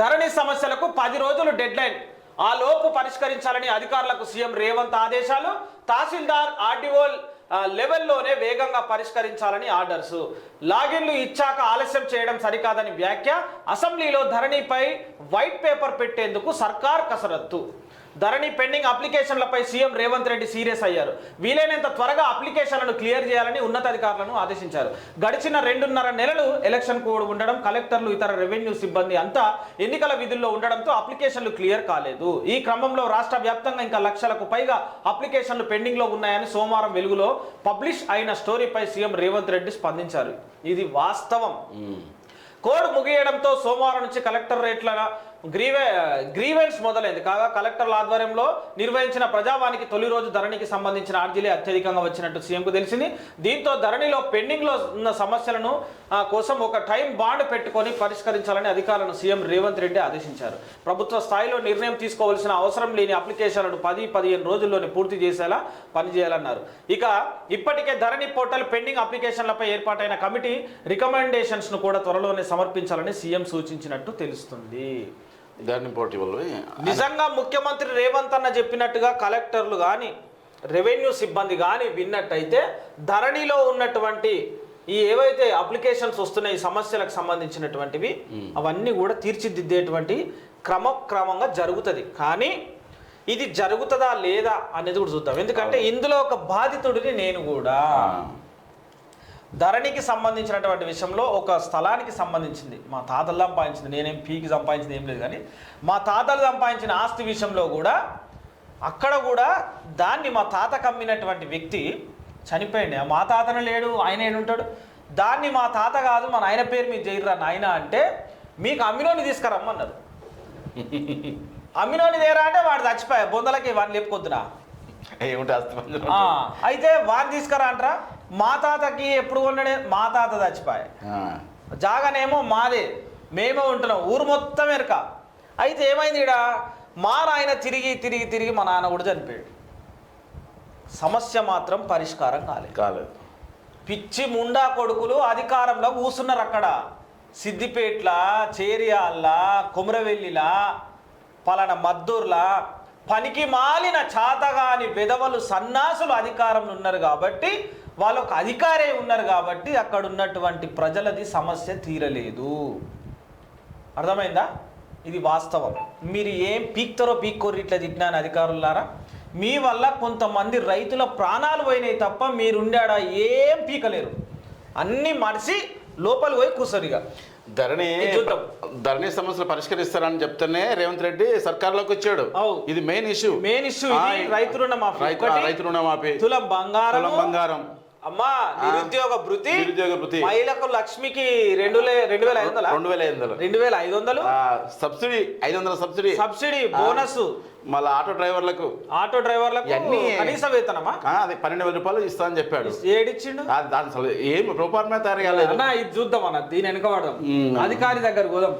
ధరణి సమస్యలకు పది రోజులు డెడ్ లైన్ ఆ లోపు పరిష్కరించాలని అధికారులకు సీఎం రేవంత్ ఆదేశాలు. తహసీల్దార్ ఆర్డీఓ లెవెల్లోనే వేగంగా పరిష్కరించాలని ఆర్డర్స్. లాగిన్లు ఇచ్చాక ఆలస్యం చేయడం సరికాదని వ్యాఖ్య. అసెంబ్లీలో ధరణిపై వైట్ పేపర్ పెట్టేందుకు సర్కార్ కసరత్తు. ధరణి పెండింగ్ అప్లికేషన్లపై సీఎం రేవంత్ రెడ్డి సీరియస్ అయ్యారు. వీలైనంత త్వరగా అప్లికేషన్లను క్లియర్ చేయాలని ఉన్నతాధికారులను ఆదేశించారు. గడిచిన రెండున్నర నెలలు ఎలక్షన్ కోడ్ ఉండడం కలెక్టర్లు ఇతర రెవెన్యూ సిబ్బంది అంతా ఎన్నికల విధుల్లో ఉండడంతో అప్లికేషన్లు క్లియర్ కాలేదు. ఈ క్రమంలో రాష్ట్ర వ్యాప్తంగా ఇంకా లక్షలకు పైగా అప్లికేషన్లు పెండింగ్లో ఉన్నాయని సోమవారం వెలుగులో పబ్లిష్ అయిన స్టోరీపై సీఎం రేవంత్ రెడ్డి స్పందించారు. ఇది వాస్తవం. కోడ్ ముగియడంతో సోమవారం నుంచి కలెక్టరేట్ల గ్రీవే గ్రీవెన్స్ మొదలైంది. కాగా కలెక్టర్ల ఆధ్వర్యంలో నిర్వహించిన ప్రజావానికి తొలి రోజు ధరణికి సంబంధించిన అర్జీలే అత్యధికంగా వచ్చినట్టు సీఎంకు తెలిసింది. దీంతో ధరణిలో పెండింగ్లో ఉన్న సమస్యలను కోసం ఒక టైం బాండ్ పెట్టుకొని పరిష్కరించాలని అధికారులను సీఎం రేవంత్ రెడ్డి ఆదేశించారు. ప్రభుత్వ స్థాయిలో నిర్ణయం తీసుకోవాల్సిన అవసరం లేని అప్లికేషన్లను పది పదిహేను రోజుల్లోనే పూర్తి చేసేలా పనిచేయాలన్నారు. ఇక ఇప్పటికే ధరణి పోర్టల్ పెండింగ్ అప్లికేషన్లపై ఏర్పాటైన కమిటీ రికమెండేషన్స్ను కూడా త్వరలోనే సమర్పించాలని సీఎం సూచించినట్టు తెలుస్తుంది. దాన్ని పోటీ వల్ల నిజంగా ముఖ్యమంత్రి రేవంత్ అన్న చెప్పినట్టుగా కలెక్టర్లు కానీ రెవెన్యూ సిబ్బంది కానీ విన్నట్టయితే ధరణిలో ఉన్నటువంటి ఈ ఏవైతే అప్లికేషన్స్ వస్తున్నాయి ఈ సమస్యలకు సంబంధించినటువంటివి అవన్నీ కూడా తీర్చిదిద్దేటువంటి క్రమక్రమంగా జరుగుతుంది. కానీ ఇది జరుగుతుందా లేదా అనేది కూడా చూద్దాం. ఎందుకంటే ఇందులో ఒక బాధితుడిని నేను కూడా ధరణికి సంబంధించినటువంటి విషయంలో ఒక స్థలానికి సంబంధించింది. మా తాతలు సంపాదించింది నేనేం పీకి సంపాదించింది ఏం లేదు కానీ మా తాతలు సంపాదించిన ఆస్తి విషయంలో కూడా అక్కడ కూడా దాన్ని మా తాత కమ్మినటువంటి వ్యక్తి చనిపోయింది ఆ మా తాతను లేడు ఆయన ఏడుంటాడు దాన్ని మా తాత కాదు మా నాయన పేరు మీరు చేయరా నాయన అంటే మీకు అమ్మినోని తీసుకురమ్మన్నారు. అమ్మినోని దేరా అంటే వాడు చచ్చిపోయా బొందలకి వాడిని లేపుకొద్దునా? అయితే వాడిని తీసుకురా అంటారా. మా తాతకి ఎప్పుడు కొన్నాడే? మా తాత చచ్చిపోయా. జాగానేమో మాదే. మేమే ఉంటున్నాం. ఊరు మొత్తం ఎరక. అయితే ఏమైంది ఈడ? మా నాయన తిరిగి తిరిగి తిరిగి మా నాన్న కూడా చనిపోయాడు. సమస్య మాత్రం పరిష్కారం కాలేదు. కాలేదు. పిచ్చి ముండా కొడుకులు అధికారంలో కూసున్నారు అక్కడ. సిద్దిపేట్ల చేరియాల్ల కుమరవెల్లిలా పలానా మద్దూర్లా పనికి మాలిన చాతగాని విధవలు సన్నాసులు అధికారంలో ఉన్నారు కాబట్టి వాళ్ళొక అధికారే ఉన్నారు కాబట్టి అక్కడ ఉన్నటువంటి ప్రజలది సమస్య తీరలేదు. అర్థమైందా? ఇది వాస్తవం. మీరు ఏం పీక్తారో పీక్కోర్రి ఇట్లా తిట్టినాను అధికారులారా? మీ వల్ల కొంతమంది రైతుల ప్రాణాలు పోయినాయి తప్ప మీరుండాడ ఏం పీకలేరు. అన్నీ మరిచి లోపలికి పోయి కూర్చోరిగా ధరణి ఇది చూద్దాం. ధరణి సమస్యలు పరిష్కరిస్తారని చెప్తేనే రేవంత్ రెడ్డి సర్కార్లోకి వచ్చాడు. ఇది మెయిన్ ఇష్యూ. మెయిన్ ఇష్యూ రైతు రుణమాఫీ. రైతు రుణమాఫీ. తులం బంగారం బంగారం. అమ్మా నిరుద్యోగ భృతి నిరుద్యోగ భృతి. మహిళకు లక్ష్మికి రెండు రెండు వేల ఐదు వందల రెండు వేల ఐదు వందలు రెండు వేల ఐదు వందలు సబ్సిడీ ఐదు వందల సబ్సిడీ సబ్సిడీ బోనస్. మళ్ళీ ఆటో డ్రైవర్లకు. ఆటో డ్రైవర్లకు ఇవన్నీ- కనీస వేతనమా? అది పన్నెండు వేల రూపాయలు ఇస్తా అని చెప్పాడు ఏడిచ్చిండు? దాని అసలు ఏం రూపాయలమే తయారు కాలేదు. అన్న ఇది చూద్దాం అన్న దీని వెనక మ్మ్. అధికారి దగ్గర పోదాం.